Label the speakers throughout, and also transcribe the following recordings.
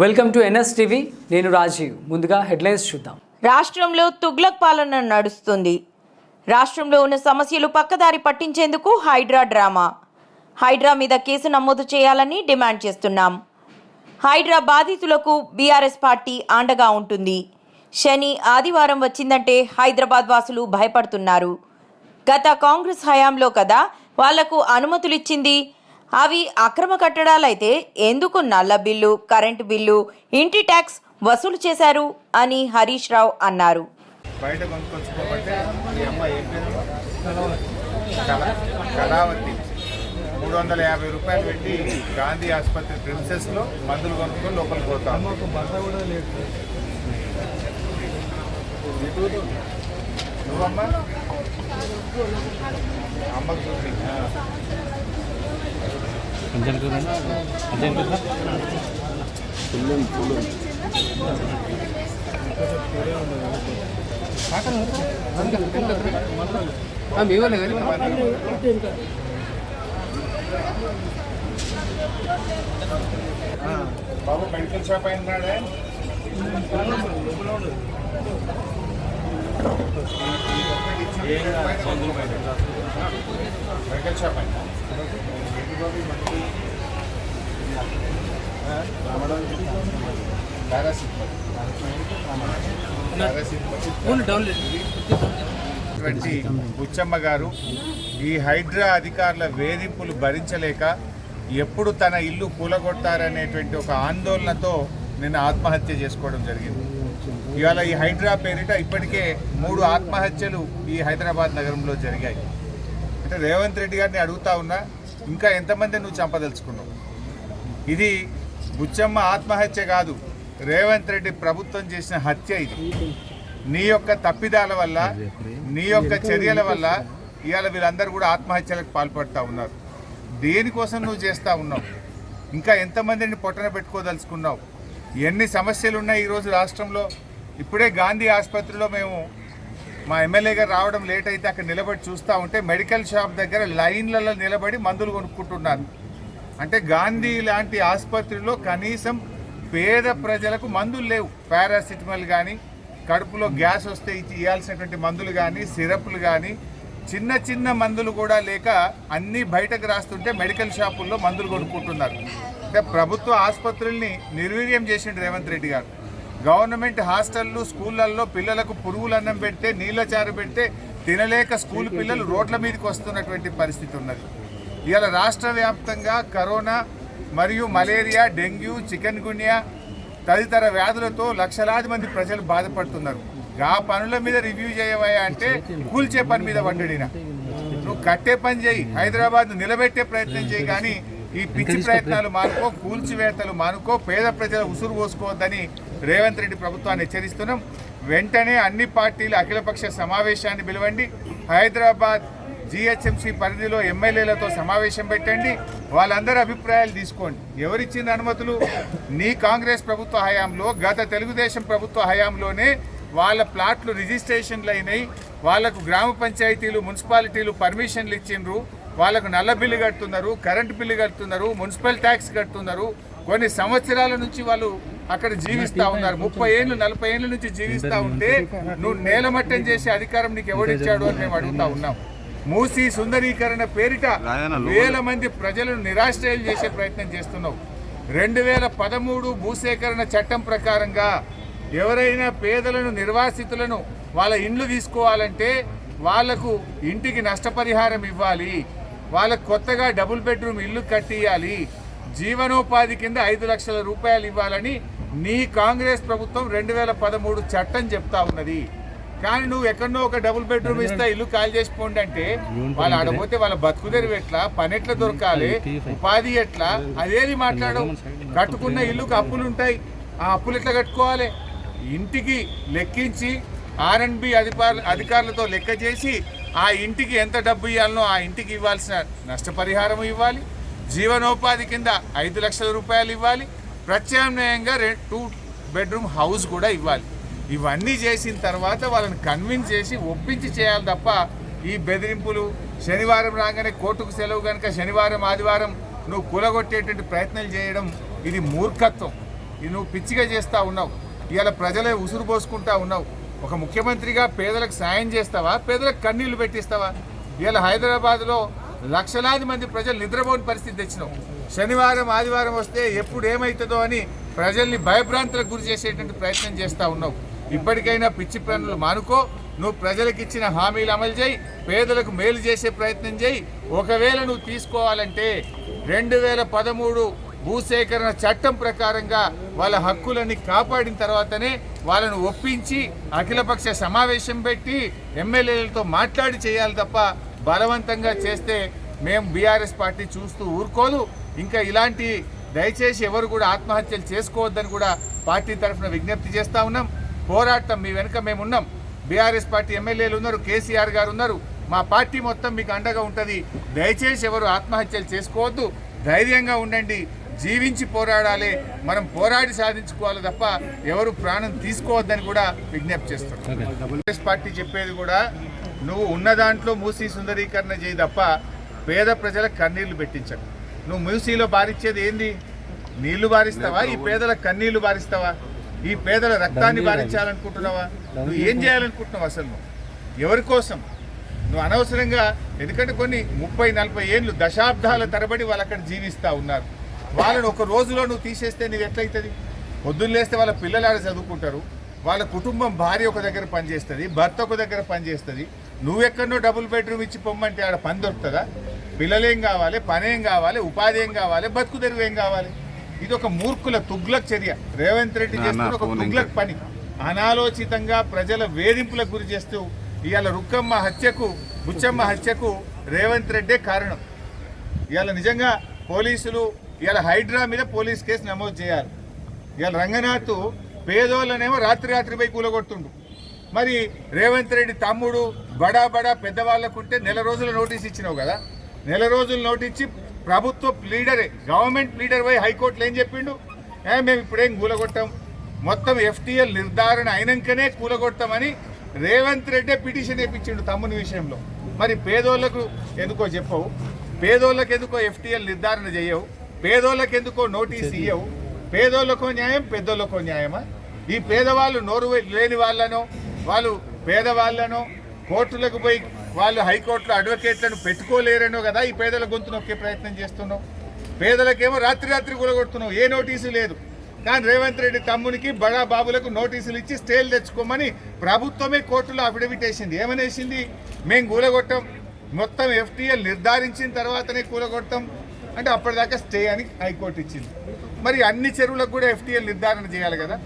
Speaker 1: Welcome to NS TV. నేను రాజీవ్. ముందుగా headlines చూద్దాం.
Speaker 2: రాష్ట్రంలో తుగ్లక్ పాలన నడుస్తుంది. రాష్ట్రంలో ఉన్న సమస్యలు పక్కదారి పట్టించేందుకు హైడ్రా డ్రామా. హైడ్రా మీద కేసు నమోదు చేయాలని డిమాండ్ చేస్తున్నాం. హైడ్రా బాధితులకు బీఆర్ఎస్ పార్టీ అండగా ఉంటుంది. శని ఆదివారం వచ్చిందంటే హైదరాబాద్ వాసులు భయపడుతున్నారు. గత కాంగ్రెస్ హయాంలో కదా వాళ్ళకు అనుమతులిచ్చింది అవి అక్రమ కట్టడాలైతే ఎందుకు నల్ల బిల్లు కరెంటు బిల్లు ఇంటి ట్యాక్స్ వసూలు చేశారు అని హరీష్ రావు అన్నారు.
Speaker 3: బయట కొనుక్కొచ్చుకోమంటే ఈ అమ్మాయి ఏం పేరు? కళ కళావతి. మూడు వందల యాభై రూపాయలు పెట్టి గాంధీ ఆసుపత్రి ప్రిన్సెస్లో మందులు కొనుక్కొని లోపలికి పోతాం. నువ్వమ్మా? అమ్మకు చూపి. ఆ. ఆ, బాబు మెడికల్ షాప్ అయినాడే మెడికల్ షాప్ అయినా బుచ్చమ్మ గారు ఈ హైడ్రా అధికారుల వేధింపులు భరించలేక ఎప్పుడు తన ఇల్లు కూలగొట్టారనేటువంటి ఒక ఆందోళనతో నిన్న ఆత్మహత్య చేసుకోవడం జరిగింది. ఇవాళ ఈ హైడ్రా పేరిట ఇప్పటికే మూడు ఆత్మహత్యలు ఈ హైదరాబాద్ నగరంలో జరిగాయి. అంటే రేవంత్ రెడ్డి గారిని అడుగుతా ఉన్నా ఇంకా ఎంతమంది నువ్వు చంపదలుచుకున్నావు? ఇది బుచ్చమ్మ ఆత్మహత్య కాదు రేవంత్ రెడ్డి ప్రభుత్వం చేసిన హత్య ఇది. నీ యొక్క తప్పిదాల వల్ల నీ యొక్క చర్యల వల్ల ఇవాళ వీళ్ళందరూ కూడా ఆత్మహత్యలకు పాల్పడుతూ ఉన్నారు. దేనికోసం నువ్వు చేస్తూ ఉన్నావు? ఇంకా ఎంతమందిని పొట్టన పెట్టుకోదలుచుకున్నావు? ఎన్ని సమస్యలు ఉన్నాయి ఈరోజు రాష్ట్రంలో? ఇప్పుడే గాంధీ ఆసుపత్రిలో మేము మా ఎమ్మెల్యే గారు రావడం లేట్ అయితే అక్కడ నిలబడి చూస్తూ ఉంటే మెడికల్ షాప్ దగ్గర లైన్లలో నిలబడి మందులు కొనుక్కుంటున్నారు. అంటే గాంధీ లాంటి ఆసుపత్రిలో కనీసం పేద ప్రజలకు మందులు లేవు. పారాసిటమాల్ కానీ కడుపులో గ్యాస్ వస్తే ఇచ్చి ఇవ్వాల్సినటువంటి మందులు కానీ సిరప్లు కానీ చిన్న చిన్న మందులు కూడా లేక అన్నీ బయటకు రాస్తుంటే మెడికల్ షాపుల్లో మందులు కొనుక్కుంటున్నారు. అంటే ప్రభుత్వ ఆసుపత్రుల్ని నిర్వీర్యం చేసిండు రేవంత్ రెడ్డి గారు. గవర్నమెంట్ హాస్టళ్ళు స్కూళ్ళల్లో పిల్లలకు పురుగులు అన్నం పెడితే నీళ్ళ చారు పెడితే తినలేక స్కూల్ పిల్లలు రోడ్ల మీదకి వస్తున్నటువంటి పరిస్థితి ఉన్నది. ఇవాళ రాష్ట్ర వ్యాప్తంగా కరోనా మరియు మలేరియా డెంగ్యూ చికెన్ గున్యా తదితర వ్యాధులతో లక్షలాది మంది ప్రజలు బాధపడుతున్నారు. ఆ పనుల మీద రివ్యూ చేయవయ్యా అంటే కూల్చే పని మీద వండడిన. నువ్వు కట్టే పని చేయి. హైదరాబాద్ నిలబెట్టే ప్రయత్నం చేయి కానీ ఈ పిచ్చి ప్రయత్నాలు మానుకో కూల్చివేతలు మానుకో పేద ప్రజల ఉసురు పోసుకోవద్దని రేవంత్ రెడ్డి ప్రభుత్వాన్ని హెచ్చరిస్తున్నాం. వెంటనే అన్ని పార్టీల అఖిలపక్ష సమావేశాన్ని పిలవండి. హైదరాబాద్ జిహెచ్ఎంసీ పరిధిలో ఎమ్మెల్యేలతో సమావేశం పెట్టండి. వాళ్ళందరి అభిప్రాయాలు తీసుకోండి. ఎవరిచ్చిన అనుమతులు? నీ కాంగ్రెస్ ప్రభుత్వ హయాంలో గత తెలుగుదేశం ప్రభుత్వ హయాంలోనే వాళ్ళ ప్లాట్లు రిజిస్ట్రేషన్లు అయినాయి. వాళ్ళకు గ్రామ పంచాయతీలు మున్సిపాలిటీలు పర్మిషన్లు ఇచ్చిండ్రు. వాళ్ళకు నల్ల బిల్లు కడుతున్నారు కరెంటు బిల్లు కడుతున్నారు మున్సిపల్ ట్యాక్స్ కడుతున్నారు. కొన్ని సంవత్సరాల నుంచి వాళ్ళు అక్కడ జీవిస్తా ఉన్నారు. ముప్పై ఏళ్ళు నలభై ఏళ్ళ నుంచి జీవిస్తా ఉంటే నువ్వు నేలమట్టం చేసే అధికారం నీకు ఎవడిచ్చాడు అని మేము అడుగుతా ఉన్నాం. మూసి సుందరీకరణ పేరిట వేల మంది ప్రజలను నిరాశ్రయం చేసే ప్రయత్నం చేస్తున్నావు. రెండు వేల పదమూడు భూసేకరణ చట్టం ప్రకారంగా ఎవరైనా పేదలను నిర్వాసితులను వాళ్ళ ఇండ్లు తీసుకోవాలంటే వాళ్ళకు ఇంటికి నష్టపరిహారం ఇవ్వాలి. వాళ్ళకు కొత్తగా డబుల్ బెడ్రూమ్ ఇల్లు కట్టియాలి. జీవనోపాధి కింద ఐదు లక్షల రూపాయలు ఇవ్వాలని నీ కాంగ్రెస్ ప్రభుత్వం రెండు వేల పదమూడు చట్టం చెప్తా ఉన్నది. కానీ నువ్వు ఎక్కడనో ఒక డబుల్ బెడ్రూమ్ ఇస్తా ఇల్లు ఖాళీ చేసుకోండి అంటే వాళ్ళు ఆడపోతే వాళ్ళ బతుకుదెరువు ఎట్లా? పని ఎట్లా దొరకాలి? ఉపాధి ఎట్లా? అదేది మాట్లాడవు కట్టుకున్న ఇల్లుకు అప్పులు ఉంటాయి. ఆ అప్పులు ఎట్లా కట్టుకోవాలి? ఇంటికి లెక్కించి అధికారుల అధికారులతో లెక్క చేసి ఆ ఇంటికి ఎంత డబ్బు ఇవ్వాలనో ఆ ఇంటికి ఇవ్వాల్సిన నష్టపరిహారం ఇవ్వాలి. జీవనోపాధి కింద ఐదు లక్షల రూపాయలు ఇవ్వాలి. ప్రత్యామ్నాయంగా రె టూ బెడ్రూమ్ హౌస్ కూడా ఇవ్వాలి. ఇవన్నీ చేసిన తర్వాత వాళ్ళని కన్విన్స్ చేసి ఒప్పించి చేయాలి తప్ప ఈ బెదిరింపులు శనివారం రాగానే కోర్టుకు సెలవు కనుక శనివారం ఆదివారం నువ్వు కూలగొట్టేటువంటి ప్రయత్నాలు చేయడం ఇది మూర్ఖత్వం. ఇది నువ్వు పిచ్చిగా చేస్తూ ఉన్నావు. ఇవాళ ప్రజలే ఉసురు పోసుకుంటా ఉన్నావు. ఒక ముఖ్యమంత్రిగా పేదలకు సాయం చేస్తావా? పేదలకు కన్నీళ్ళు పెట్టిస్తావా? ఇవాళ హైదరాబాద్లో లక్షలాది మంది ప్రజలు నిద్రపోని పరిస్థితి తెచ్చినావు. శనివారం ఆదివారం వస్తే ఎప్పుడు ఏమవుతుందో అని ప్రజల్ని భయభ్రాంతులకు గురి చేసేటువంటి ప్రయత్నం చేస్తూ ఉన్నావు. ఇప్పటికైనా పిచ్చి పనులు మానుకో. నువ్వు ప్రజలకు ఇచ్చిన హామీలు అమలు చేయి. పేదలకు మేలు చేసే ప్రయత్నం చేయి. ఒకవేళ నువ్వు తీసుకోవాలంటే రెండు వేల పదమూడు భూసేకరణ చట్టం ప్రకారంగా వాళ్ళ హక్కులని కాపాడిన తర్వాతనే వాళ్ళను ఒప్పించి అఖిలపక్ష సమావేశం పెట్టి ఎమ్మెల్యేలతో మాట్లాడి చేయాలి తప్ప బలవంతంగా చేస్తే మేము బీఆర్ఎస్ పార్టీ చూస్తూ ఊరుకోదు. ఇంకా ఇలాంటి దయచేసి ఎవరు కూడా ఆత్మహత్యలు చేసుకోవద్దని కూడా పార్టీ తరఫున విజ్ఞప్తి చేస్తూ ఉన్నాం. పోరాటం మీ వెనుక మేము ఉన్నాం. బీఆర్ఎస్ పార్టీ ఎమ్మెల్యేలు ఉన్నారు కేసీఆర్ గారు ఉన్నారు. మా పార్టీ మొత్తం మీకు అండగా ఉంటుంది. దయచేసి ఎవరు ఆత్మహత్యలు చేసుకోవద్దు. ధైర్యంగా ఉండండి. జీవించి పోరాడాలి మనం పోరాడి సాధించుకోవాలి తప్ప ఎవరు ప్రాణం తీసుకోవద్దని కూడా విజ్ఞప్తి చేస్తున్నాం కాంగ్రెస్ పార్టీ చెప్పేది కూడా నువ్వు ఉన్న దాంట్లో మూసీ సుందరీకరణ చేయి తప్ప పేద ప్రజల కన్నీళ్ళు పెట్టించకు. నువ్వు మూసీలో బారిచ్చేది ఏంది? నీళ్ళు బారిస్తావా? ఈ పేదల కన్నీళ్ళు బారిస్తావా? ఈ పేదల రక్తాన్ని బారించాలనుకుంటున్నావా? నువ్వు ఏం చేయాలనుకుంటున్నావు అసలు నువ్వు? ఎవరి కోసం? నువ్వు అనవసరంగా ఎందుకంటే కొన్ని ముప్పై నలభై ఏళ్ళు దశాబ్దాల తరబడి వాళ్ళు అక్కడ జీవిస్తూ ఉన్నారు. వాళ్ళని ఒక రోజులో నువ్వు తీసేస్తే నీకు ఎట్లయితుంది? పొద్దున్న లేస్తే వాళ్ళ పిల్లలు ఆడ చదువుకుంటారు. వాళ్ళ కుటుంబం భార్య ఒక దగ్గర పనిచేస్తుంది భర్త ఒక దగ్గర పనిచేస్తుంది. నువ్వెక్కడో డబుల్ బెడ్రూమ్ ఇచ్చి పొమ్మంటే ఆడ పని దొరుకుతుందా? పిల్లలేం కావాలి పని కావాలి ఉపాధి ఏం కావాలి బతుకు తెరువు ఏం కావాలి? ఇది ఒక మూర్ఖుల తుగ్లక్ చర్య. రేవంత్ రెడ్డి చేస్తున్న ఒక తుగ్లక్ పని. అనాలోచితంగా ప్రజల వేధింపులకు గురి చేస్తూ ఇవాళ రుక్కమ్మ హత్యకు బుచ్చమ్మ హత్యకు రేవంత్ రెడ్డే కారణం. ఇవాళ నిజంగా పోలీసులు ఇవాళ హైడ్రా మీద పోలీస్ కేసు నమోదు చేయాలి. ఇవాళ రంగనాథ్ పేదోళ్ళనేమో రాత్రి రాత్రిపై కూలగొడుతుండు మరి రేవంత్ రెడ్డి తమ్ముడు బడా బడా పెద్దవాళ్ళకుంటే నెల రోజుల నోటీస్ ఇచ్చినావు కదా? నెల రోజులు నోటీస్ ప్రభుత్వ లీడరే గవర్నమెంట్ లీడర్ పోయి హైకోర్టులో ఏం చెప్పిండు? మేము ఇప్పుడేం కూలగొట్టాం? మొత్తం ఎఫ్టీఎల్ నిర్ధారణ అయినాకనే కూలగొడతామని రేవంత్ రెడ్డే పిటిషన్ వేయించిండు తమ్ముని విషయంలో. మరి పేదోళ్ళకు ఎందుకో చెప్పవు? పేదోళ్ళకు ఎందుకో ఎఫ్టీఎల్ నిర్ధారణ చేయవు? పేదోళ్ళకి ఎందుకో నోటీస్ ఇయ్యవు. పేదోళ్ళకో న్యాయం పెద్దోళ్ళకో న్యాయమా? ఈ పేదవాళ్ళు నోరు లేని వాళ్ళనో వాళ్ళు పేదవాళ్ళనో కోర్టులకు పోయి వాళ్ళు హైకోర్టులో అడ్వకేట్లను పెట్టుకోలేరనో కదా ఈ పేదల గొంతు నొక్కే ప్రయత్నం చేస్తున్నావు. పేదలకేమో రాత్రి రాత్రి కూలగొడుతున్నావు ఏ నోటీసు లేదు. కానీ రేవంత్ రెడ్డి తమ్మునికి బడా బాబులకు నోటీసులు ఇచ్చి స్టేలు తెచ్చుకోమని ప్రభుత్వమే కోర్టులో అఫిడవిట్ వేసింది ఏమని వేసింది మేము కూలగొట్టాం మొత్తం ఎఫ్టీఎల్ నిర్ధారించిన తర్వాతనే కూలగొడతాం అంటే అప్పటిదాకా స్టే అని హైకోర్టు ఇచ్చింది. మరి అన్ని చెరువులకు కూడా ఎఫ్టీఎల్ నిర్ధారణ చేయాలి కదా?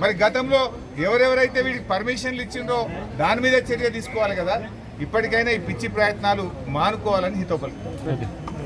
Speaker 3: మరి గతంలో ఎవరెవరైతే వీడికి పర్మిషన్లు ఇచ్చిందో దాని మీద చర్య తీసుకోవాలి కదా? ఇప్పటికైనా ఈ పిచ్చి ప్రయత్నాలు మానుకోవాలని హితోపలు